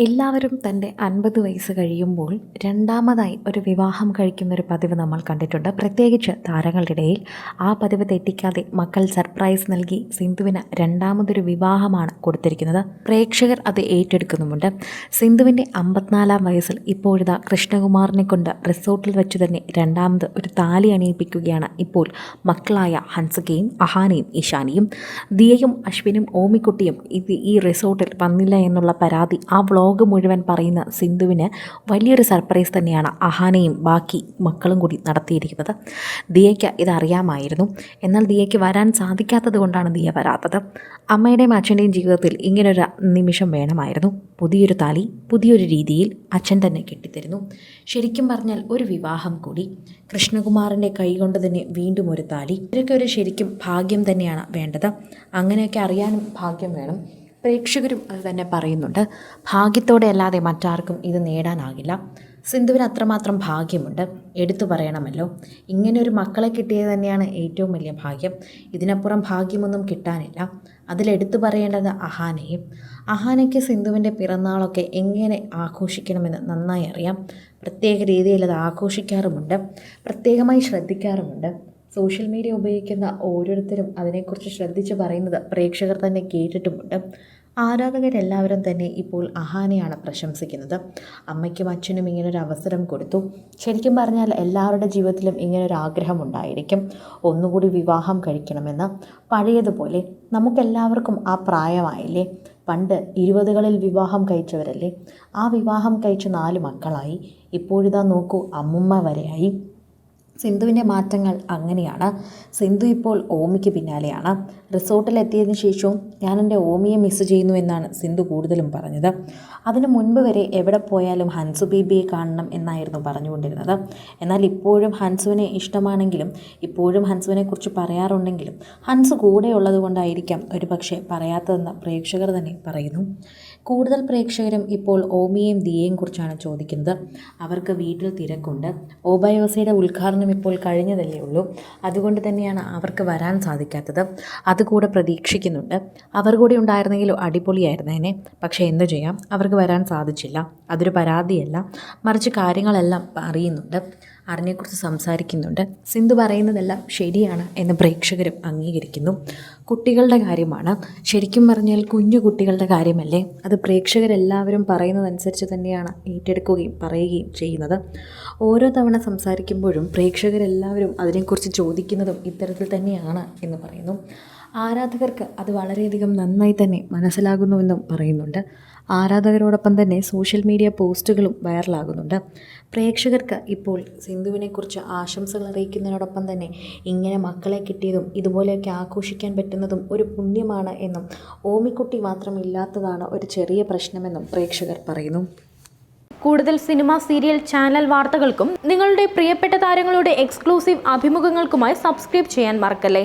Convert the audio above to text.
എല്ലാവരും തന്റെ അൻപത് വയസ്സ് കഴിയുമ്പോൾ രണ്ടാമതായി ഒരു വിവാഹം കഴിക്കുന്ന ഒരു പതിവ് നമ്മൾ കണ്ടിട്ടുണ്ട്. പ്രത്യേകിച്ച് താരങ്ങളുടെ ഇടയിൽ ആ പതിവ് തെറ്റിക്കാതെ മക്കൾ സർപ്രൈസ് നൽകി സിന്ധുവിന് രണ്ടാമതൊരു വിവാഹമാണ് കൊടുത്തിരിക്കുന്നത്. പ്രേക്ഷകർ അത് ഏറ്റെടുക്കുന്നുമുണ്ട്. സിന്ധുവിന്റെ അമ്പത്തിനാലാം വയസ്സിൽ ഇപ്പോഴിതാ കൃഷ്ണകുമാറിനെ കൊണ്ട് റിസോർട്ടിൽ വെച്ച് തന്നെ രണ്ടാമത് ഒരു താലി അണിയിപ്പിക്കുകയാണ് ഇപ്പോൾ മക്കളായ ഹൻസകയും അഹാനയും ഇഷാനിയും ദിയയും അശ്വിനും ഓമിക്കുട്ടിയും ഇത് ഈ റിസോർട്ടിൽ വന്നില്ല എന്നുള്ള പരാതി ആ മുഴുവൻ പറയുന്ന സിന്ധുവിന് വലിയൊരു സർപ്രൈസ് തന്നെയാണ് അഹാനയും ബാക്കി മക്കളും കൂടി നടത്തിയിരിക്കുന്നത്. ദിയയ്ക്ക് ഇതറിയാമായിരുന്നു. എന്നാൽ ദിയയ്ക്ക് വരാൻ സാധിക്കാത്തത് കൊണ്ടാണ് ദിയ വരാത്തത്. അമ്മയുടെയും അച്ഛന്റെയും ജീവിതത്തിൽ ഇങ്ങനൊരു നിമിഷം വേണമായിരുന്നു. പുതിയൊരു താലി പുതിയൊരു രീതിയിൽ അച്ഛൻ തന്നെ കെട്ടിത്തരുന്നു. ശരിക്കും പറഞ്ഞാൽ ഒരു വിവാഹം കൂടി. കൃഷ്ണകുമാറിന്റെ കൈകൊണ്ട് തന്നെ വീണ്ടും ഒരു താലി. ഇതൊക്കെ ഒരു ശരിക്കും ഭാഗ്യം തന്നെയാണ് വേണ്ടത്. അങ്ങനെയൊക്കെ അറിയാനും ഭാഗ്യം വേണം. പ്രേക്ഷകരും അത് തന്നെ പറയുന്നുണ്ട്. ഭാഗ്യത്തോടെ അല്ലാതെ മറ്റാർക്കും ഇത് നേടാനാകില്ല. സിന്ധുവിന് അത്രമാത്രം ഭാഗ്യമുണ്ട്. എടുത്തു പറയണമല്ലോ. ഇങ്ങനെ ഒരു മക്കളെ കിട്ടിയത് തന്നെയാണ് ഏറ്റവും വലിയ ഭാഗ്യം. ഇതിനപ്പുറം ഭാഗ്യമൊന്നും കിട്ടാനില്ല. അതിലെടുത്തു പറയേണ്ടത് അഹാനയും. അഹാനയ്ക്ക് സിന്ധുവിന്റെ പിറന്നാളൊക്കെ എങ്ങനെ ആഘോഷിക്കണമെന്ന് നന്നായി അറിയാം. പ്രത്യേക രീതിയിൽ അത് ആഘോഷിക്കാറുമുണ്ട്. പ്രത്യേകമായി ശ്രദ്ധിക്കാറുമുണ്ട്. സോഷ്യൽ മീഡിയ ഉപയോഗിക്കുന്ന ഓരോരുത്തരും അതിനെക്കുറിച്ച് ശ്രദ്ധിച്ച് പറയുന്നത് പ്രേക്ഷകർ തന്നെ കേട്ടിട്ടുമുണ്ട്. ആരാധകരെല്ലാവരും തന്നെ ഇപ്പോൾ അഹാനെയാണ് പ്രശംസിക്കുന്നത്. അമ്മയ്ക്കും അച്ഛനും ഇങ്ങനൊരു അവസരം കൊടുത്തു. ശരിക്കും പറഞ്ഞാൽ എല്ലാവരുടെ ജീവിതത്തിലും ഇങ്ങനൊരു ആഗ്രഹം ഉണ്ടായിരിക്കും ഒന്നുകൂടി വിവാഹം കഴിക്കണമെന്ന്. പഴയതുപോലെ നമുക്കെല്ലാവർക്കും ആ പ്രായമായില്ലേ? പണ്ട് ഇരുപതുകളിൽ വിവാഹം കഴിച്ചവരല്ലേ? ആ വിവാഹം കഴിച്ച നാല് മക്കളായി. ഇപ്പോഴിതാ നോക്കൂ അമ്മുമ്മ വരെയായി. സിന്ധുവിന്റെ മാറ്റങ്ങൾ അങ്ങനെയാണ്. സിന്ധു ഇപ്പോൾ ഓമിക്ക് പിന്നാലെയാണ്. റിസോർട്ടിലെത്തിയതിനു ശേഷവും ഞാൻ എന്റെ ഓമിയെ മിസ് ചെയ്യുന്നു എന്നാണ് സിന്ധു കൂടുതലും പറഞ്ഞത്. അതിനു മുൻപ് വരെ എവിടെ പോയാലും ഹൻസു ബേബിയെ കാണണം എന്നായിരുന്നു പറഞ്ഞുകൊണ്ടിരുന്നത്. എന്നാൽ ഇപ്പോഴും ഹൻസുവിനെ ഇഷ്ടമാണെങ്കിലും ഇപ്പോഴും ഹൻസുവിനെക്കുറിച്ച് പറയാറുണ്ടെങ്കിലും ഹൻസു കൂടെയുള്ളത് കൊണ്ടായിരിക്കാം ഒരു പക്ഷേ പറയാത്തതെന്ന് പ്രേക്ഷകർ തന്നെ പറയുന്നു. കൂടുതൽ പ്രേക്ഷകരും ഇപ്പോൾ ഓമിയെയും ദിയെയും കുറിച്ചാണ് ചോദിക്കുന്നത്. അവർക്ക് വീട്ടിൽ തിരക്കുണ്ട്. ഓബയോസയുടെ ഉദ്ഘാടനം ഇപ്പോൾ കഴിഞ്ഞതല്ലേ ഉള്ളൂ. അതുകൊണ്ട് തന്നെയാണ് അവർക്ക് വരാൻ സാധിക്കാത്തത്. അതുകൂടെ പ്രതീക്ഷിക്കുന്നുണ്ട്. അവർ കൂടി ഉണ്ടായിരുന്നെങ്കിൽ അടിപൊളിയായിരുന്നേനെ പക്ഷേ എന്തു ചെയ്യാം? അവർക്ക് വരാൻ സാധിച്ചില്ല. അതൊരു പരാതിയല്ല. മറിച്ച് കാര്യങ്ങളെല്ലാം അറിയുന്നുണ്ട്. അറിഞ്ഞെക്കുറിച്ച് സംസാരിക്കുന്നുണ്ട്. സിന്ധു പറയുന്നതെല്ലാം ശരിയാണ് എന്ന് പ്രേക്ഷകരും അംഗീകരിക്കുന്നു. കുട്ടികളുടെ കാര്യമാണ്. ശരിക്കും പറഞ്ഞാൽ കുഞ്ഞു കുട്ടികളുടെ കാര്യമല്ലേ? അത് പ്രേക്ഷകരെല്ലാവരും പറയുന്നതനുസരിച്ച് തന്നെയാണ് ഏറ്റെടുക്കുകയും പറയുകയും ചെയ്യുന്നത്. ഓരോ തവണ സംസാരിക്കുമ്പോഴും പ്രേക്ഷകരെല്ലാവരും അതിനെക്കുറിച്ച് ചോദിക്കുന്നതും ഇത്തരത്തിൽ തന്നെയാണ് എന്ന് പറയുന്നു. ആരാധകർക്ക് അത് വളരെയധികം നന്നായി തന്നെ മനസ്സിലാകുന്നുവെന്നും പറയുന്നുണ്ട്. ആരാധകരോടൊപ്പം തന്നെ സോഷ്യൽ മീഡിയ പോസ്റ്റുകളും വൈറലാകുന്നുണ്ട്. പ്രേക്ഷകർക്ക് ഇപ്പോൾ സിന്ധുവിനെക്കുറിച്ച് ആശംസകൾ അറിയിക്കുന്നതിനോടൊപ്പം തന്നെ ഇങ്ങനെ മക്കളെ കിട്ടിയതും ഇതുപോലെയൊക്കെ ആഘോഷിക്കാൻ പറ്റുന്നതും ഒരു പുണ്യമാണ് എന്നും ഓമിക്കുട്ടി മാത്രമില്ലാത്തതാണ് ഒരു ചെറിയ പ്രശ്നമെന്നും പ്രേക്ഷകർ പറയുന്നു. കൂടുതൽ സിനിമ സീരിയൽ ചാനൽ വാർത്തകൾക്കും നിങ്ങളുടെ പ്രിയപ്പെട്ട താരങ്ങളുടെ എക്സ്ക്ലൂസീവ് അഭിമുഖങ്ങൾക്കുമായി സബ്സ്ക്രൈബ് ചെയ്യാൻ മറക്കല്ലേ?